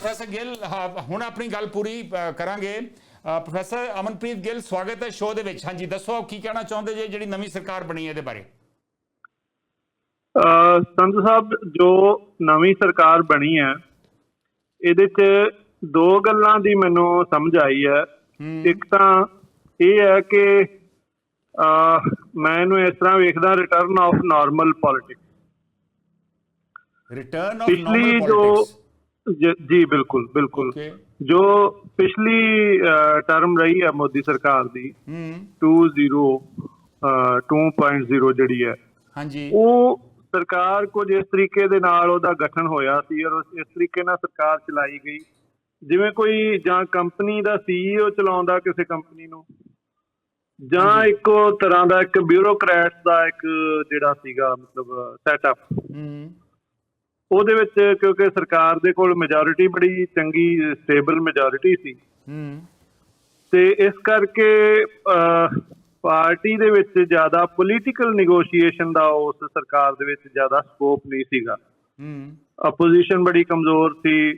Professor Gill ਹੁਣ ਆਪਣੀ ਗੱਲ ਪੂਰੀ ਕਰਾਂਗੇ। ਪ੍ਰੋਫੈਸਰ ਅਮਨਪ੍ਰੀਤ ਗਿੱਲ ਸਵਾਗਤ ਹੈ ਸ਼ੋਅ ਦੇ ਵਿੱਚ। ਹਾਂਜੀ ਦੱਸੋ ਆਪ ਕੀ ਕਹਿਣਾ ਚਾਹੁੰਦੇ ਜੇ ਜਿਹੜੀ ਨਵੀਂ ਸਰਕਾਰ ਬਣੀ ਹੈ ਇਹਦੇ ਬਾਰੇ? ਸੰਤ ਸਾਹਿਬ ਜੋ ਨਵੀਂ ਸਰਕਾਰ ਬਣੀ ਹੈ ਇਹਦੇ 'ਚ ਦੋ ਗੱਲਾਂ ਦੀ ਮੈਨੂੰ ਸਮਝ ਆਈ ਹੈ। ਇੱਕ ਤਾਂ ਇਹ ਹੈ ਕਿ ਮੈਂ ਇਹਨੂੰ ਇਸ ਤਰ੍ਹਾਂ ਵੇਖਦਾ return of normal politics return of normal politics ਜ- ਬਿਲਕੁਲ ਬਿਲਕੁਲ। ਜੋ ਪਿਛਲੀ ਟਰਮ ਰਹੀ ਹੈ ਮੋਦੀ ਸਰਕਾਰ ਦੀ ਹੂੰ। 20 ਅਹ 2.0 ਜਿਹੜੀ ਹੈ ਹਾਂਜੀ। ਉਹ ਸਰਕਾਰ ਕੁਝ ਇਸ ਤਰੀਕੇ ਦੇ ਨਾਲ ਉਹਦਾ ਗਠਨ ਹੋਇਆ ਸੀ ਔਰ ਇਸ ਤਰੀਕੇ ਨਾਲ ਸਰਕਾਰ ਚਲਾਈ ਗਈ। ਜਿਵੇਂ ਕੋਈ ਜਾਂ ਕੰਪਨੀ ਦਾ ਸੀਈਓ ਚਲਾਉਂਦਾ ਕਿਸੇ ਕੰਪਨੀ ਨੂੰ ਜਾਂ ਇੱਕੋ ਤਰ੍ਹਾਂ ਦਾ ਇੱਕ ਬਿਊਰੋਕਰੈਟ ਦਾ ਇੱਕ ਜਿਹੜਾ ਸੀਗਾ ਮਤਲਬ ਸੈਟਅਪ ਹੂੰ। ਉਹਦੇ ਵਿੱਚ ਕਿਉਂਕਿ ਸਰਕਾਰ ਦੇ ਕੋਲ ਮੈਜੋਰਿਟੀ ਬੜੀ ਚੰਗੀ ਸਟੇਬਲ ਮੈਜੋਰਿਟੀ ਸੀ। ਹੂੰ। ਤੇ ਇਸ ਕਰਕੇ ਪਾਰਟੀ ਦੇ ਵਿੱਚ ਜ਼ਿਆਦਾ ਪੋਲੀਟੀਕਲ ਨੈਗੋਸ਼ੀਏਸ਼ਨ ਦਾ ਉਸ ਸਰਕਾਰ ਦੇ ਵਿੱਚ ਜ਼ਿਆਦਾ ਸਕੋਪ ਨਹੀਂ ਸੀਗਾ। ਹੂੰ। ਆਪੋਜੀਸ਼ਨ ਬੜੀ ਕਮਜ਼ੋਰ ਸੀ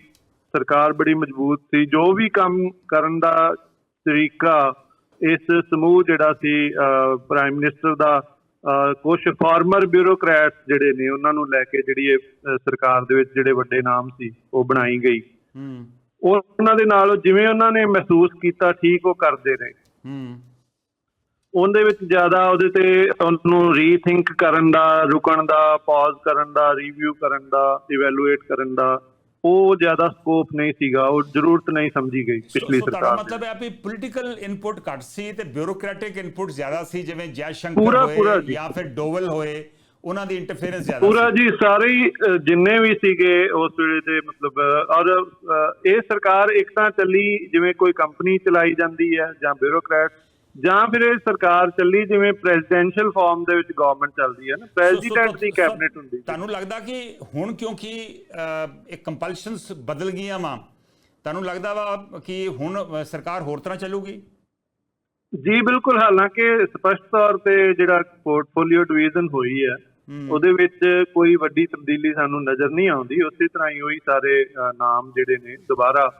ਸਰਕਾਰ ਬੜੀ ਮਜ਼ਬੂਤ ਸੀ। ਜੋ ਵੀ ਕੰਮ ਕਰਨ ਦਾ ਤਰੀਕਾ ਇਸ ਸਮੂਹ ਜਿਹੜਾ ਸੀ ਪ੍ਰਾਈਮ ਮਿਨਿਸਟਰ ਦਾ ਕੁਝ ਫਾਰਮਰ ਬਿਊਰੋਕਰੈਟਸ ਜਿਹੜੇ ਨੇ ਉਹਨਾਂ ਨੂੰ ਲੈ ਕੇ ਜਿਹੜੀ ਇਹ ਸਰਕਾਰ ਦੇ ਵਿੱਚ ਜਿਹੜੇ ਵੱਡੇ ਨਾਮ ਸੀ ਉਹ ਬਣਾਈ ਗਈ। ਹੂੰ। ਉਹ ਉਹਨਾਂ ਦੇ ਨਾਲ ਜਿਵੇਂ ਉਹਨਾਂ ਨੇ ਮਹਿਸੂਸ ਕੀਤਾ ਠੀਕ ਉਹ ਕਰਦੇ ਰਹੇ। ਹੂੰ। ਉਹਦੇ ਵਿੱਚ ਜ਼ਿਆਦਾ ਉਹਦੇ ਤੇ ਉਹਨੂੰ ਰੀਥਿੰਕ ਕਰਨ ਦਾ ਰੁਕਣ ਦਾ ਪੌਜ਼ ਕਰਨ ਦਾ ਰਿਵਿਊ ਕਰਨ ਦਾ ਇਵੈਲੂਏਟ ਕਰਨ ਦਾ ਉਹ ਜ਼ਿਆਦਾ ਸਕੋਪ ਨਹੀਂ ਸੀਗਾ ਉਹ ਜ਼ਰੂਰਤ ਨਹੀਂ ਸਮਝੀ ਗਈ ਪਿਛਲੀ ਸਰਕਾਰ ਦੀ ਮਤਲਬ ਹੈ ਵੀ ਪੋਲੀਟੀਕਲ ਇਨਪੁਟ ਘੱਟ ਸੀ ਤੇ ਬਿਊਰੋਕ੍ਰੈਟਿਕ ਇਨਪੁਟ ਜ਼ਿਆਦਾ ਸੀ ਜਿਵੇਂ ਜੈ ਸ਼ੰਕਰ ਹੋਏ ਜੀ। ਫਿਰ ਡੋਵਲ ਹੋਏ ਉਹਨਾਂ ਦੀ ਇੰਟਰਫੇਰੈਂਸ ਜ਼ਿਆਦਾ ਪੂਰਾ ਜੀ ਸਾਰੇ ਜਿੰਨੇ ਵੀ ਸੀਗੇ ਉਸ ਵੇਲੇ ਦੇ ਮਤਲਬ ਔਰ ਇਹ ਸਰਕਾਰ ਇੱਕ ਤਾਂ ਚੱਲੀ ਜਿਵੇਂ ਕੋਈ ਕੰਪਨੀ ਚਲਾਈ ਜਾਂਦੀ ਹੈ ਜਾਂ ਬਿਊਰੋਕਰੈਟ ਜਾਂ ਫਿਰ ਇਹ ਸਰਕਾਰ ਚੱਲੀ ਜਿਵੇਂ ਪ੍ਰੈਜ਼ੀਡੈਂਸ਼ੀਅਲ ਫਾਰਮ ਦੇ ਵਿੱਚ ਗਵਰਨਮੈਂਟ ਚੱਲਦੀ ਹੈ ਨਾ ਪ੍ਰੈਜ਼ੀਡੈਂਟ ਦੀ ਕੈਬਨਿਟ ਹੁੰਦੀ ਹੈ ਤੁਹਾਨੂੰ ਲੱਗਦਾ ਕਿ ਹੁਣ ਕਿਉਂਕਿ ਇਹ ਕੰਪਲਸ਼ਨਸ ਬਦਲ ਗਈਆਂ ਵਾ ਤੁਹਾਨੂੰ ਲੱਗਦਾ ਵਾ ਕਿ ਹੁਣ ਸਰਕਾਰ ਹੋਰ ਤਰ੍ਹਾਂ ਚੱਲੂਗੀ ਜੀ ਬਿਲਕੁਲ ਹਾਲਾਂਕਿ ਸਪਸ਼ਟ ਤੌਰ ਤੇ ਜਿਹੜਾ ਪੋਰਟਫੋਲੀਓ ਡਿਵੀਜ਼ਨ ਹੋਈ ਹੈ। ਉਹਦੇ ਵਿੱਚ ਕੋਈ ਵੱਡੀ ਤਬਦੀਲੀ ਸਾਨੂੰ ਨਜ਼ਰ ਨਹੀਂ ਆਉਂਦੀ ਉਸੇ ਤਰ੍ਹਾਂ ਹੀ ਉਹੀ ਸਾਰੇ ਨਾਮ ਜਿਹੜੇ ਨੇ ਦੁਬਾਰਾ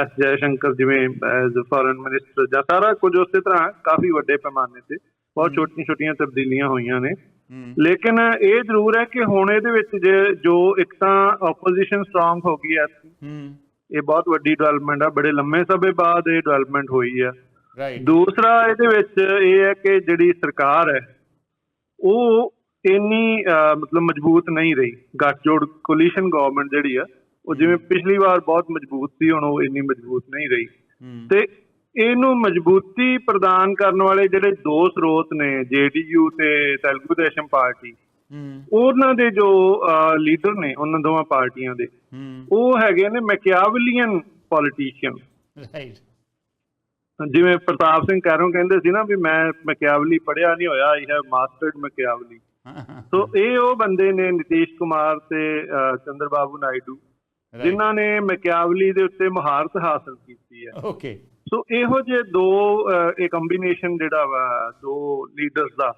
ਐਸ ਜੈ ਸ਼ੰਕਰ ਜਿਵੇਂ ਐਜ਼ ਫੋਰਨ ਮਿਨਿਸਟਰ ਜਾਂ ਸਾਰਾ ਕੁਝ ਉਸੇ ਤਰ੍ਹਾਂ ਕਾਫੀ ਵੱਡੇ ਪੈਮਾਨੇ ਤੇ ਬਹੁਤ ਛੋਟੀਆਂ ਛੋਟੀਆਂ ਤਬਦੀਲੀਆਂ ਹੋਈਆਂ ਨੇ। ਲੇਕਿਨ ਇਹ ਜ਼ਰੂਰ ਹੈ ਕਿ ਹੁਣ ਇਹਦੇ ਵਿੱਚ ਜੇ ਜੋ ਇੱਕ ਤਾਂ ਆਪੋਜੀਸ਼ਨ ਸਟਰੋਂਗ ਹੋ ਗਈ ਹੈ ਹੂੰ। ਇਹ ਬਹੁਤ ਵੱਡੀ ਡਿਵੈਲਪਮੈਂਟ ਆ ਬੜੇ ਲੰਮੇ ਸਮੇਂ ਬਾਅਦ ਇਹ ਡਿਵੈਲਪਮੈਂਟ ਹੋਈ ਰਾਈਟ ਦੂਸਰਾ ਇਹਦੇ ਵਿੱਚ ਇਹ ਹੈ ਕਿ ਜਿਹੜੀ ਸਰਕਾਰ ਹੈ ਉਹ ਇੰਨੀ ਮਤਲਬ ਮਜ਼ਬੂਤ ਨਹੀਂ ਰਹੀ। ਗੱਠਜੋੜ ਕੋਲੀਸ਼ਨ ਗਵਰਨਮੈਂਟ ਜਿਹੜੀ ਆ ਉਹ ਜਿਵੇਂ ਪਿਛਲੀ ਵਾਰ ਬਹੁਤ ਮਜ਼ਬੂਤ ਸੀ ਹੁਣ ਉਹ ਇੰਨੀ ਮਜ਼ਬੂਤ ਨਹੀਂ ਰਹੀ। ਤੇ ਇਹਨੂੰ ਮਜ਼ਬੂਤੀ ਪ੍ਰਦਾਨ ਕਰਨ ਵਾਲੇ ਜਿਹੜੇ ਦੋ ਸਰੋਤ ਨੇ ਜੇਡੀਯੂ ਤੇ ਤੇਲਗੂ ਦੇਸ਼ਮ ਪਾਰਟੀ ਉਹਨਾਂ ਦੇ ਜੋ ਲੀਡਰ ਨੇ ਉਹਨਾਂ ਦੋਵਾਂ ਪਾਰਟੀਆਂ ਦੇ ਉਹ ਹੈਗੇ ਨੇ ਮੈਕਿਆਵਲੀਅਨ ਪੋਲੀਟੀਸ਼ੀਅਨ। ਰਾਈਟ ਜਿਵੇਂ ਪ੍ਰਤਾਪ ਸਿੰਘ ਕੈਰੋਂ ਕਹਿੰਦੇ ਸੀ ਨਾ ਵੀ ਮੈਂ ਮੈਕਿਆਵਲੀ ਪੜਿਆ ਨਹੀਂ ਹੋਇਆ ਆਈ ਹੈਵ ਮਾਸਟਰਡ ਮੈਕਿਆਵਲੀ। ਸੋ ਇਹ ਉਹ ਬੰਦੇ ਨੇ ਨਿਤੀਸ਼ ਕੁਮਾਰ ਤੇ ਚੰਦਰ ਬਾਬੂ ਨਾਇਡੂ। ਜਿਨ੍ਹਾਂ ਨੇ ਮੈਕਿਆਵਲੀ ਦੇ ਉੱਤੇ ਮਹਾਰਤ ਹਾਸਲ ਕੀਤੀ ਹੈ। ਓਕੇ ਸੋ ਇਹੋ ਜਿਹੇ ਦੋ ਇਹ ਕੰਬੀਨੇਸ਼ਨ ਜਿਹੜਾ ਵਾ ਦੋ ਲੀਡਰਸ ਦਾ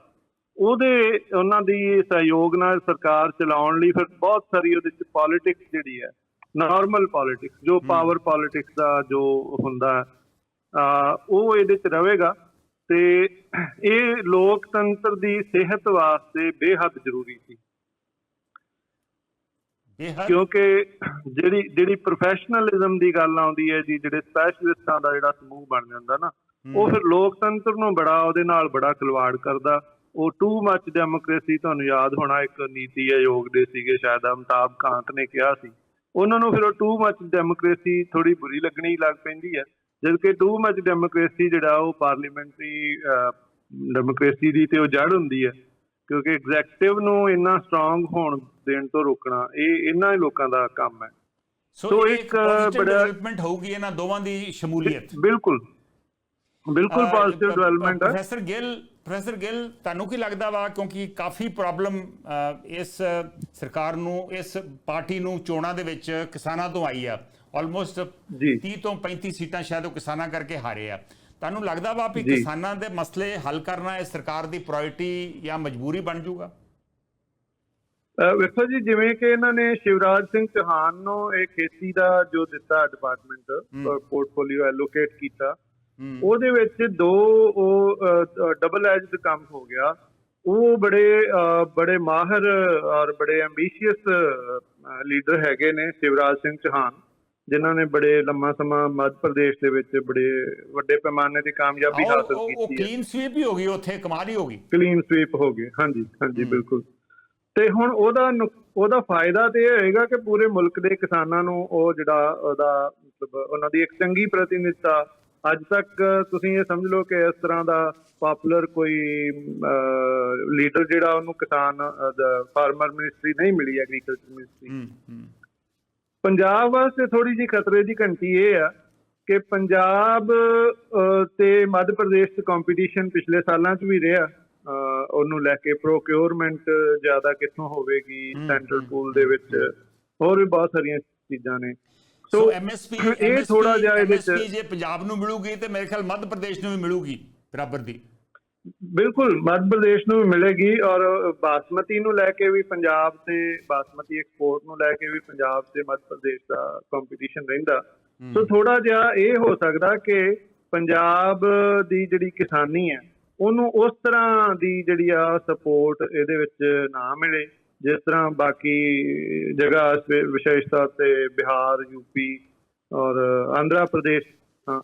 ਉਹਦੇ ਉਹਨਾਂ ਦੀ ਸਹਿਯੋਗ ਨਾਲ ਸਰਕਾਰ ਚਲਾਉਣ ਲਈ ਫਿਰ ਬਹੁਤ ਸਾਰੀ ਉਹਦੇ ਵਿੱਚ ਪੋਲਿਟਿਕਸ ਜਿਹੜੀ ਹੈ ਨਾਰਮਲ ਪੋਲਿਟਿਕਸ ਜੋ ਪਾਵਰ ਪੋਲਿਟਿਕਸ ਦਾ ਜੋ ਹੁੰਦਾ ਉਹ ਇਹਦੇ ਚ ਰਹੇਗਾ ਤੇ ਇਹ ਲੋਕਤੰਤਰ ਦੀ ਸਿਹਤ ਵਾਸਤੇ ਬੇਹੱਦ ਜ਼ਰੂਰੀ ਸੀ। ਕਿਉਂਕਿ ਜਿਹੜੀ ਜਿਹੜੀ ਪ੍ਰੋਫੈਸ਼ਨਲਿਜ਼ਮ ਦੀ ਗੱਲ ਆਉਂਦੀ ਹੈ ਜੀ ਜਿਹੜੇ ਸਪੈਸ਼ਲਿਸਟਾਂ ਦਾ ਜਿਹੜਾ ਸਮੂਹ ਬਣ ਜਾਂਦਾ ਨਾ ਉਹ ਫਿਰ ਲੋਕਤੰਤਰ ਨੂੰ ਬੜਾ ਉਹਦੇ ਨਾਲ ਬੜਾ ਖਿਲਵਾੜ ਕਰਦਾ। ਉਹ ਟੂ ਮੱਚ ਡੈਮੋਕ੍ਰੇਸੀ ਤੁਹਾਨੂੰ ਯਾਦ ਹੋਣਾ ਇੱਕ ਨੀਤੀ ਆਯੋਗ ਦੇ ਸੀਗੇ ਸ਼ਾਇਦ ਅਮਤਾਬ ਕਾਂਤ ਨੇ ਕਿਹਾ ਸੀ। ਉਹਨਾਂ ਨੂੰ ਫਿਰ ਉਹ ਟੂ ਮੱਚ ਡੈਮੋਕ੍ਰੇਸੀ ਥੋੜੀ ਬੁਰੀ ਲੱਗਣੀ ਲੱਗ ਪੈਂਦੀ ਹੈ। ਜਦਕਿ ਟੂ ਮੱਚ ਡੈਮੋਕ੍ਰੇਸੀ ਜਿਹੜਾ ਉਹ ਪਾਰਲੀਮੈਂਟਰੀ ਡੈਮੋਕ੍ਰੇਸੀ ਦੀ ਤੇ ਉਹ ਜੜ ਹੁੰਦੀ ਹੈ। ਕਿਉਂਕਿ ਐਗਜ਼ੈਕਟਿਵ ਨੂੰ ਇੰਨਾ ਸਟਰੋਂਗ ਹੋਣ ਦੇਣ ਤੋਂ ਰੋਕਣਾ ਇਹ ਇਹਨਾਂ ਲੋਕਾਂ ਦਾ ਕੰਮ ਹੈ। ਸੋ ਇੱਕ ਬੜਾ ਡਿਵੈਲਪਮੈਂਟ ਹੋਊਗੀ ਇਹਨਾਂ ਦੋਵਾਂ ਦੀ ਸ਼ਮੂਲੀਅਤ। ਬਿਲਕੁਲ। ਬਿਲਕੁਲ ਪੋਜ਼ਿਟਿਵ ਡਿਵੈਲਪਮੈਂਟ ਹੈ। ਪ੍ਰੋਫੈਸਰ ਗਿੱਲ ਪ੍ਰੋਫੈਸਰ ਗਿੱਲ ਤੁਹਾਨੂੰ ਕੀ ਲੱਗਦਾ ਵਾ? ਕਿਉਂਕਿ ਕਾਫੀ ਪ੍ਰੋਬਲਮ ਇਸ ਸਰਕਾਰ ਨੂੰ ਇਸ ਪਾਰਟੀ ਨੂੰ ਚੋਣਾਂ ਦੇ ਵਿੱਚ ਕਿਸਾਨਾਂ ਤੋਂ ਆਈ ਆ। ਆਲਮੋਸਟ ਜੀ। 30 ਤੋਂ 35 ਸੀਟਾਂ ਸ਼ਾਇਦ ਉਹ ਕਿਸਾਨਾਂ ਕਰਕੇ ਹਾਰੇ ਆ। ਤੁਹਾਨੂੰ ਲੱਗਦਾ ਵਾ ਵੀ। ਕਿਸਾਨਾਂ ਦੇ ਮਸਲੇ ਹੱਲ ਕਰਨਾ ਇਸ ਸਰਕਾਰ ਦੀ ਪ੍ਰਾਇੋਰਟੀ ਜਾਂ ਮਜਬੂਰੀ ਬਣ ਜਾਊਗਾ? ਵੇਖੋ ਜੀ ਜਿਵੇਂ ਕਿ ਇਹਨਾਂ ਨੇ ਸ਼ਿਵਰਾਜ ਸਿੰਘ ਚੌਹਾਨ ਨੂੰ ਇਹ ਖੇਤੀ ਦਾ ਜੋ ਦਿੱਤਾ ਡਿਪਾਰਟਮੈਂਟ ਪੋਰਟਫੋਲੀਓ ਐਲੋਕੇਟ ਕੀਤਾ ਉਹਦੇ ਵਿੱਚ ਦੋ ਉਹ ਡਬਲ ਐਜਡ ਕੰਮ ਹੋ ਗਿਆ। ਉਹ ਬੜੇ ਬੜੇ ਮਾਹਰ ਔਰ ਬੜੇ ਐਂਬੀਸ਼ੀਅਸ ਲੀਡਰ ਹੈਗੇ ਨੇ ਸ਼ਿਵਰਾਜ ਸਿੰਘ ਚੌਹਾਨ। ਜਿਨ੍ਹਾਂ ਨੇ ਬੜੇ ਲੰਮਾ ਸਮਾਂ ਮੱਧ ਪ੍ਰਦੇਸ਼ ਦੇ ਵਿੱਚ ਬੜੇ ਵੱਡੇ ਪੈਮਾਨੇ ਦੀ ਕਾਮਯਾਬੀ ਉਹ ਹਾਸਲ ਉਹ- ਉਹ ਕੀਤੀ ਹੈ। ਕਲੀਨ ਸਵੀਪ ਹੀ ਹੋ ਗਈ ਉੱਥੇ ਕਮਾਲ ਹੀ ਹੋ ਗਈ। ਕਲੀਨ ਸਵੀਪ ਹੋ ਗਏ ਹਾਂਜੀ ਹਾਂਜੀ ਬਿਲਕੁਲ। ਤੇ ਹੁਣ ਉਹਦਾ ਉਹਦਾ ਫਾਇਦਾ ਤੇ ਇਹ ਹੋਏਗਾ ਕਿ ਪੂਰੇ ਮੁਲਕ ਦੇ ਕਿਸਾਨਾਂ ਨੂੰ ਉਹ ਜਿਹੜਾ ਉਹਦਾ ਮਤਲਬ ਉਹਨਾਂ ਦੀ ਇੱਕ ਚੰਗੀ ਪ੍ਰਤੀਨਿਧਤਾ ਅੱਜ ਤੱਕ ਤੁਸੀਂ ਇਹ ਸਮਝ ਲਓ ਕਿ ਇਸ ਤਰ੍ਹਾਂ ਦਾ ਪਪੂਲਰ ਕੋਈ ਲੀਡਰ ਜਿਹੜਾ ਉਹਨੂੰ ਕਿਸਾਨ ਫਾਰਮਰ ਮਿਨਿਸਟਰੀ ਨਹੀਂ ਮਿਲੀ ਐਗਰੀਕਲਚਰ ਮਿਨਿਸਟਰੀ ਹੂੰ ਹੂੰ। ਪੰਜਾਬ ਵਾਸਤੇ ਥੋੜੀ ਜੀ ਖਤਰੇ ਦੀ ਘੰਟੀ ਇਹ ਆ ਕਿ ਪੰਜਾਬ ਤੇ ਮੱਧ ਪ੍ਰਦੇਸ਼ ਚ ਕੰਪੀਟੀਸ਼ਨ ਪਿਛਲੇ ਸਾਲਾਂ ਚ ਵੀ ਰਿਹਾ। ਉਹਨੂੰ ਲੈ ਕੇ ਪ੍ਰੋਕਿਉਰਮੈਂਟ ਜ਼ਿਆਦਾ ਕਿੱਥੋਂ ਹੋਵੇਗੀ ਸੈਂਟਰਲ ਪੂਲ ਦੇ ਵਿੱਚ ਹੋਰ ਵੀ ਬਹੁਤ ਸਾਰੀਆਂ ਚੀਜ਼ਾਂ ਨੇ। ਸੋ ਸੋ ਐਮਐਸਪੀ ਇਹ ਥੋੜਾ ਜਿਹਾ ਇਹਦੇ ਚ ਜੇ ਪੰਜਾਬ ਨੂੰ ਮਿਲੂਗੀ ਤੇ ਮੇਰੇ ਖਿਆਲ ਮੱਧ ਪ੍ਰਦੇਸ਼ ਨੂੰ ਵੀ ਮਿਲੂਗੀ ਬਰਾਬਰ ਦੀ। ਬਿਲਕੁਲ ਮੱਧ ਪ੍ਰਦੇਸ਼ ਨੂੰ ਵੀ ਮਿਲੇਗੀ ਔਰ ਬਾਸਮਤੀ ਨੂੰ ਲੈ ਕੇ ਵੀ ਪੰਜਾਬ ਤੇ ਬਾਸਮਤੀ ਐਕਸਪੋਰਟ ਨੂੰ ਲੈ ਕੇ ਵੀ ਪੰਜਾਬ ਤੇ ਮੱਧ ਪ੍ਰਦੇਸ਼ ਦਾ ਕੰਪੀਟੀਸ਼ਨ ਰਹਿੰਦਾ। ਸੋ ਥੋੜਾ ਜਿਹਾ ਇਹ ਹੋ ਸਕਦਾ ਕਿ ਪੰਜਾਬ ਦੀ ਜਿਹੜੀ ਕਿਸਾਨੀ ਹੈ ਉਹਨੂੰ ਉਸ ਤਰ੍ਹਾਂ ਦੀ ਜਿਹੜੀ ਆ ਸਪੋਰਟ ਇਹਦੇ ਵਿੱਚ ਨਾ ਮਿਲੇ ਜਿਸ ਤਰ੍ਹਾਂ ਬਾਕੀ ਜਗ੍ਹਾ ਵਿਸ਼ੇਸ਼ ਤੌਰ ਤੇ ਬਿਹਾਰ ਯੂਪੀ ਔਰ ਆਂਧਰਾ ਪ੍ਰਦੇਸ਼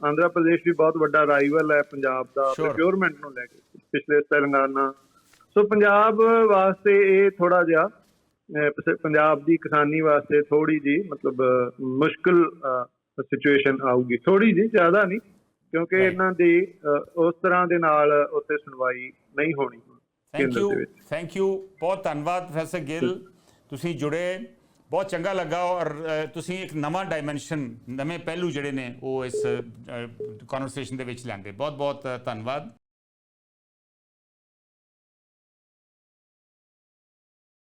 ਆਂਧਰਾ ਪ੍ਰਦੇਸ਼ ਵੀ ਬਹੁਤ ਵੱਡਾ ਰਾਈਵਲ ਹੈ ਪੰਜਾਬ ਦਾ. ਪ੍ਰੋਕਿਉਰਮੈਂਟ ਨੂੰ ਲੈ ਕੇ ਪਿਛਲੇ ਤੇਲੰਗਾਨਾ ਸੋ ਪੰਜਾਬ ਵਾਸਤੇ ਇਹ ਥੋੜਾ ਜਿਹਾ ਪੰਜਾਬ ਦੀ ਕਿਸਾਨੀ ਵਾਸਤੇ ਥੋੜੀ ਜੀ ਮਤਲਬ ਮੁਸ਼ਕਲ ਸਿਚੁਏਸ਼ਨ ਆਊਗੀ ਥੋੜੀ ਜੀ ਜ਼ਿਆਦਾ ਨਹੀਂ ਕਿਉਂਕਿ. ਇਹਨਾਂ ਦੀ ਉਸ ਤਰ੍ਹਾਂ ਦੇ ਨਾਲ ਉੱਥੇ ਸੁਣਵਾਈ ਨਹੀਂ ਹੋਣੀ ਥੈਂਕ ਯੂ ਥੈਂਕ ਯੂ ਬਹੁਤ ਧੰਨਵਾਦ ਪ੍ਰੋਫੈਸਰ ਗਿੱਲ ਤੁਸੀਂ ਜੁੜੇ ਬਹੁਤ ਚੰਗਾ ਲੱਗਾ ਔਰ ਤੁਸੀਂ ਇੱਕ ਨਵਾਂ ਡਾਈਮੈਂਸ਼ਨ ਨਵੇਂ ਪਹਿਲੂ ਜਿਹੜੇ ਨੇ, ਉਹ ਇਸ ਕਨਵਰਸੇਸ਼ਨ ਦੇ ਵਿੱਚ ਲੈਂਦੇ ਬਹੁਤ ਬਹੁਤ ਧੰਨਵਾਦ।